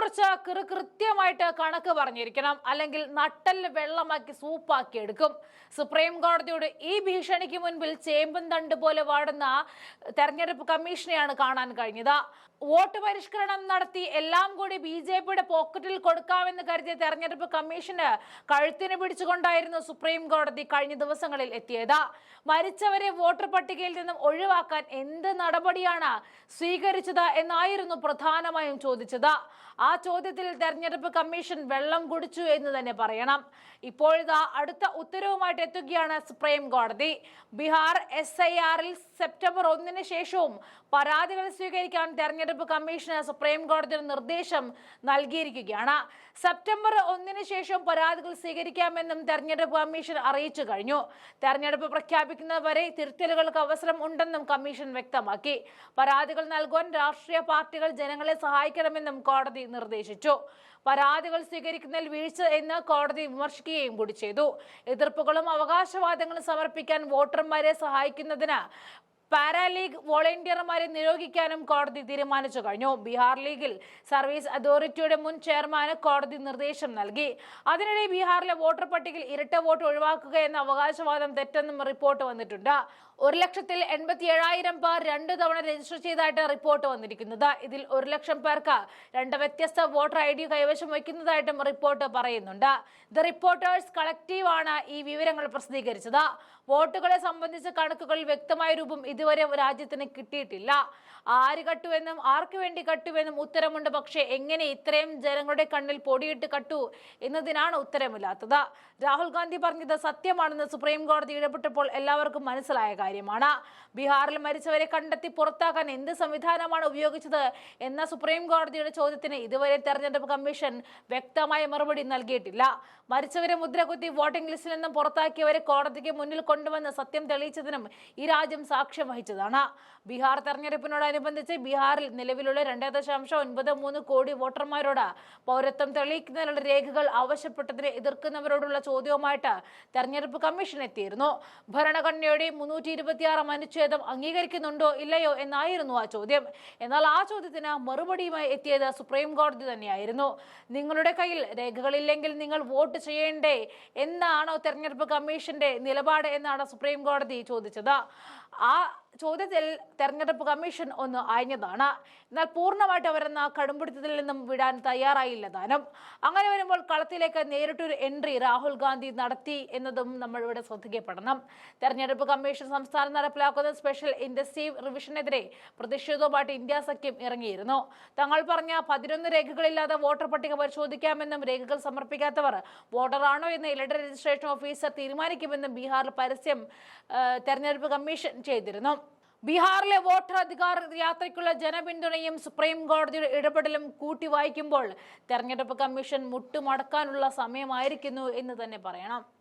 മുറിച്ച് കൃ കൃത്യമായിട്ട് കണക്ക് പറഞ്ഞിരിക്കണം. അല്ലെങ്കിൽ നട്ടൽ വെള്ളമാക്കി സൂപ്പാക്കി എടുക്കും. സുപ്രീം കോടതിയുടെ ഈ ഭീഷണിക്ക് മുൻപിൽ ചേമ്പൻ തണ്ട് പോലെ വാടുന്ന തെരഞ്ഞെടുപ്പ് കമ്മീഷനെയാണ് കാണാൻ കഴിഞ്ഞത്. വോട്ട് പരിഷ്കരണം നടത്തി എല്ലാം കൂടി ബി ജെ പിയുടെ പോക്കറ്റിൽ കൊടുക്കാമെന്ന് കരുതിയ തെരഞ്ഞെടുപ്പ് കമ്മീഷന് കഴുത്തിന് പിടിച്ചുകൊണ്ടായിരുന്നു സുപ്രീം കോടതി കഴിഞ്ഞ ദിവസങ്ങളിൽ എത്തിയത്. മരിച്ചവരെ വോട്ടർ പട്ടികയിൽ നിന്നും ഒഴിവാക്കാൻ എന്ത് നടപടിയാണ് സ്വീകരിച്ചത് എന്നായിരുന്നു പ്രധാനമായും ചോദിച്ചത്. ആ ചോദ്യത്തിൽ തെരഞ്ഞെടുപ്പ് കമ്മീഷൻ വെള്ളം കുടിച്ചു എന്ന് തന്നെ പറയണം. ഇപ്പോഴിതാ അടുത്ത ഉത്തരവുമായിട്ട് എത്തുകയാണ് സുപ്രീം കോടതി. ബീഹാർ എസ് ഐ ആറിൽ സെപ്റ്റംബർ ഒന്നിന് ശേഷവും പരാതികൾ സ്വീകരിക്കാൻ തെരഞ്ഞെടുപ്പ് കമ്മീഷന് സുപ്രീം കോടതി നിർദ്ദേശം നൽകിയിരിക്കുകയാണ്. സെപ്റ്റംബർ ഒന്നിന് ശേഷം പരാതികൾ സ്വീകരിക്കാമെന്നും തെരഞ്ഞെടുപ്പ് കമ്മീഷൻ അറിയിച്ചു കഴിഞ്ഞു. തെരഞ്ഞെടുപ്പ് പ്രഖ്യാപിക്കുന്നതുവരെ തിരുത്തലുകൾക്ക് അവസരം ഉണ്ടെന്നും കമ്മീഷൻ വ്യക്തമാക്കി. പരാതികൾ നൽകുവാൻ രാഷ്ട്രീയ പാർട്ടികൾ ജനങ്ങളെ സഹായിക്കണമെന്നും കോടതി നിർദ്ദേശിച്ചു. പരാതികൾ സ്വീകരിക്കുന്നതിൽ വീഴ്ച എന്ന് കോടതി വിമർശിക്കുകയും കൂടി ചെയ്തു. എതിർപ്പുകളും അവകാശവാദങ്ങളും സമർപ്പിക്കാൻ വോട്ടർമാരെ സഹായിക്കുന്നതിന് പാരാലീഗ് വോളണ്ടിയർമാരെ നിയോഗിക്കാനും കോടതി തീരുമാനിച്ചു കഴിഞ്ഞു. ബീഹാർ ലീഗിൽ സർവീസ് അതോറിറ്റിയുടെ മുൻ ചെയർമാന് കോടതി നിർദ്ദേശം നൽകി. അതിനിടെ ബീഹാറിലെ വോട്ടർ പട്ടികയിൽ ഇരട്ട വോട്ട് ഒഴിവാക്കുക എന്ന അവകാശവാദം തെറ്റെന്നും റിപ്പോർട്ട് വന്നിട്ടുണ്ട്. ഒരു ലക്ഷത്തിൽ എൺപത്തി ഏഴായിരം പേർ രണ്ടു തവണ രജിസ്റ്റർ ചെയ്തതായിട്ട് റിപ്പോർട്ട് വന്നിരിക്കുന്നത്. ഇതിൽ ഒരു ലക്ഷം പേർക്ക് രണ്ട് വ്യത്യസ്ത വോട്ടർ ഐ ഡി കൈവശം വയ്ക്കുന്നതായിട്ടും റിപ്പോർട്ട് പറയുന്നുണ്ട്. ദ റിപ്പോർട്ടേഴ്സ് കളക്റ്റീവ് ആണ് ഈ വിവരങ്ങൾ പ്രസിദ്ധീകരിച്ചത്. വോട്ടുകളെ സംബന്ധിച്ച കണക്കുകൾ വ്യക്തമായ രൂപം ഇതുവരെ രാജ്യത്തിന് കിട്ടിയിട്ടില്ല. ആര് കട്ടുവെന്നും ആർക്ക് വേണ്ടി കട്ടുവെന്നും ഉത്തരമുണ്ട്. പക്ഷേ എങ്ങനെ ഇത്രയും ജനങ്ങളുടെ കണ്ണിൽ പൊടിയിട്ട് കട്ടു എന്നതിനാണ് ഉത്തരമില്ലാത്തത്. രാഹുൽ ഗാന്ധി പറഞ്ഞത് സത്യമാണെന്ന് സുപ്രീം കോടതി ഇടപെട്ടപ്പോൾ എല്ലാവർക്കും മനസ്സിലായ കാര്യമാണ്. ബീഹാറിൽ മരിച്ചവരെ കണ്ടെത്തി പുറത്താക്കാൻ എന്ത് സംവിധാനമാണ് ഉപയോഗിച്ചത് എന്ന സുപ്രീം കോടതിയുടെ ചോദ്യത്തിന് ഇതുവരെ തെരഞ്ഞെടുപ്പ് കമ്മീഷൻ വ്യക്തമായ മറുപടി നൽകിയിട്ടില്ല. മരിച്ചവരെ മുദ്രകുത്തി വോട്ടിംഗ് ലിസ്റ്റിൽ നിന്നും പുറത്താക്കിയവരെ കോടതിക്ക് മുന്നിൽ കൊണ്ടുവന്ന് സത്യം തെളിയിച്ചതിനും ഈ രാജ്യം സാക്ഷ്യം വഹിച്ചതാണ് ബീഹാർ തെരഞ്ഞെടുപ്പിനോടനുബന്ധിച്ച് ബീഹാറിൽ നിലവിലുള്ള രണ്ട് ദശാംശം ഒൻപത് മൂന്ന് കോടി വോട്ടർമാരോട് പൗരത്വം തെളിയിക്കുന്നതിനുള്ള രേഖകൾ ആവശ്യപ്പെട്ടതിനെ എതിർക്കുന്നവരോടുള്ള ചോദ്യവുമായിട്ട് തെരഞ്ഞെടുപ്പ് കമ്മീഷൻ എത്തിയിരുന്നു. ഭരണഘടനയുടെ മുന്നൂറ്റി ഇരുപത്തിയാറ് അനുച്ഛേദം അംഗീകരിക്കുന്നുണ്ടോ ഇല്ലയോ എന്നായിരുന്നു ആ ചോദ്യം. എന്നാൽ ആ ചോദ്യത്തിന് മറുപടിയുമായി എത്തിയത് സുപ്രീം കോടതി തന്നെയായിരുന്നു. നിങ്ങളുടെ കയ്യിൽ രേഖകളില്ലെങ്കിൽ നിങ്ങൾ വോട്ട് ചെയ്യേണ്ടേ? എന്നാണോ തെരഞ്ഞെടുപ്പ് കമ്മീഷന്റെ നിലപാട് എന്നാണ് സുപ്രീം കോടതി ചോദിച്ചത്. ആ ചോദ്യത്തിൽ തെരഞ്ഞെടുപ്പ് കമ്മീഷൻ ഒന്ന് അയഞ്ഞതാണ്. എന്നാൽ പൂർണമായിട്ട് അവരെന്ന കടുംപിടുത്തത്തിൽ നിന്നും വിടാൻ തയ്യാറായില്ല താനും. അങ്ങനെ വരുമ്പോൾ കളത്തിലേക്ക് നേരിട്ടൊരു എൻട്രി രാഹുൽ ഗാന്ധി നടത്തി എന്നതും നമ്മൾ ഇവിടെ ശ്രദ്ധിക്കപ്പെടണം. തെരഞ്ഞെടുപ്പ് കമ്മീഷൻ സംസ്ഥാനം നടപ്പിലാക്കുന്ന സ്പെഷ്യൽ ഇൻഡസ്ട്രീവ് റിവിഷനെതിരെ പ്രതിഷേധവുമായിട്ട് ഇന്ത്യ സഖ്യം ഇറങ്ങിയിരുന്നു. തങ്ങൾ പറഞ്ഞ പതിനൊന്ന് രേഖകളില്ലാതെ വോട്ടർ പട്ടിക പരിശോധിക്കാമെന്നും രേഖകൾ സമർപ്പിക്കാത്തവർ വോട്ടറാണോ എന്ന് ഇലക്ട്രൽ രജിസ്ട്രേഷൻ ഓഫീസർ തീരുമാനിക്കുമെന്നും ബീഹാറിൽ പരസ്യം തെരഞ്ഞെടുപ്പ് കമ്മീഷൻ ചെയ്തിരുന്നു. ബീഹാറിലെ വോട്ടർ അധികാര യാത്രയ്ക്കുള്ള ജനപിന്തുണയും സുപ്രീം കോടതിയുടെ ഇടപെടലും കൂട്ടി വായിക്കുമ്പോൾ തെരഞ്ഞെടുപ്പ് കമ്മീഷൻ മുട്ടുമടക്കാനുള്ള സമയമായിരിക്കുന്നു എന്ന് തന്നെ പറയണം.